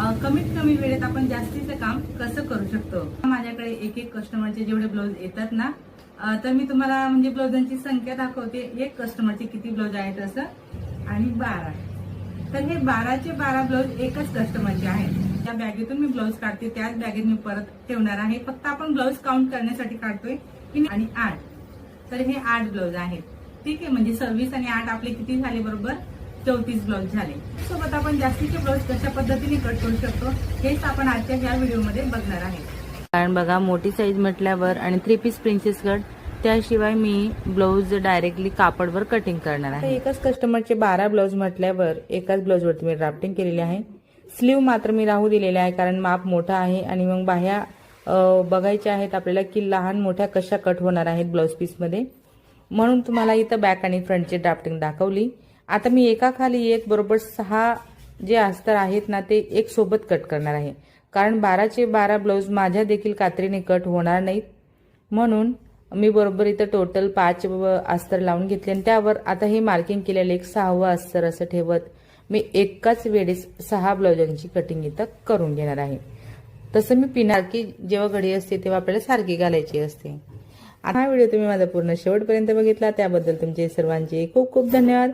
कमीत कमी वेळेत आपण जास्तीचं काम कसं करू शकतो? माझ्याकडे एक एक कस्टमरचे जेवढे ब्लाऊज येतात ना तर मी तुम्हाला म्हणजे ब्लाऊजांची संख्या दाखवते. एक कस्टमरचे किती ब्लाऊज आहेत असं? आणि बारा. तर हे बाराचे बारा ब्लाऊज एकच कस्टमरचे आहेत. त्या बॅगेतून मी ब्लाऊज काढते. त्याच बॅगेत मी परत ठेवणार आहे. फक्त आपण ब्लाऊज काउंट करण्यासाठी काढतोय. आणि आठ. तर हे आठ ब्लाऊज आहेत. ठीक आहे? म्हणजे सव्वीस आणि आठ आपले किती झाले बरोबर? चौतीस ब्लाऊज झाले. सोबत आपण जास्तीचे ब्लाऊज कशा पद्धतीने कट करू शकतो हेच आपण आजच्या ह्या व्हिडिओमध्ये बघणार आहे. कारण बघा मोठी साईज म्हटल्यावर आणि थ्री पीस प्रिन्सेस कट त्याशिवाय मी ब्लाऊज डायरेक्टली कापडवर कटिंग करणार आहे. एकाच कस्टमरचे बारा ब्लाऊज म्हटल्यावर एकाच ब्लाऊजवरती मी ड्राफ्टिंग केलेली आहे. स्लीव मात्र मी राहू दिलेले आहे कारण माप मोठा आहे आणि मग बाह्या बघायच्या आहेत आपल्याला की लहान मोठ्या कशा कट होणार आहेत ब्लाऊज पीसमध्ये म्हणून तुम्हाला इथं बॅक आणि फ्रंटची ड्राफ्टिंग दाखवली. आता मी एका खाली एक बरोबर सहा जे अस्तर आहेत ना ते एक सोबत कट करणार आहे. कारण बाराचे बारा ब्लाऊज माझ्या देखील कात्रीने कट होणार नाहीत. म्हणून मी बरोबर इथं टोटल पाच अस्तर लावून घेतले आणि त्यावर आता हे मार्किंग केलेलं एक सहावं अस्तर असं ठेवत मी एकाच वेळेस सहा ब्लाऊजांची कटिंग इथं करून घेणार आहे. तसं मी पिणार की जेव्हा घडी असते तेव्हा आपल्याला सारखी घालायची असते. आता हा व्हिडिओ तुम्ही माझा पूर्ण शेवटपर्यंत बघितला त्याबद्दल तुमचे सर्वांचे खूप खूप धन्यवाद.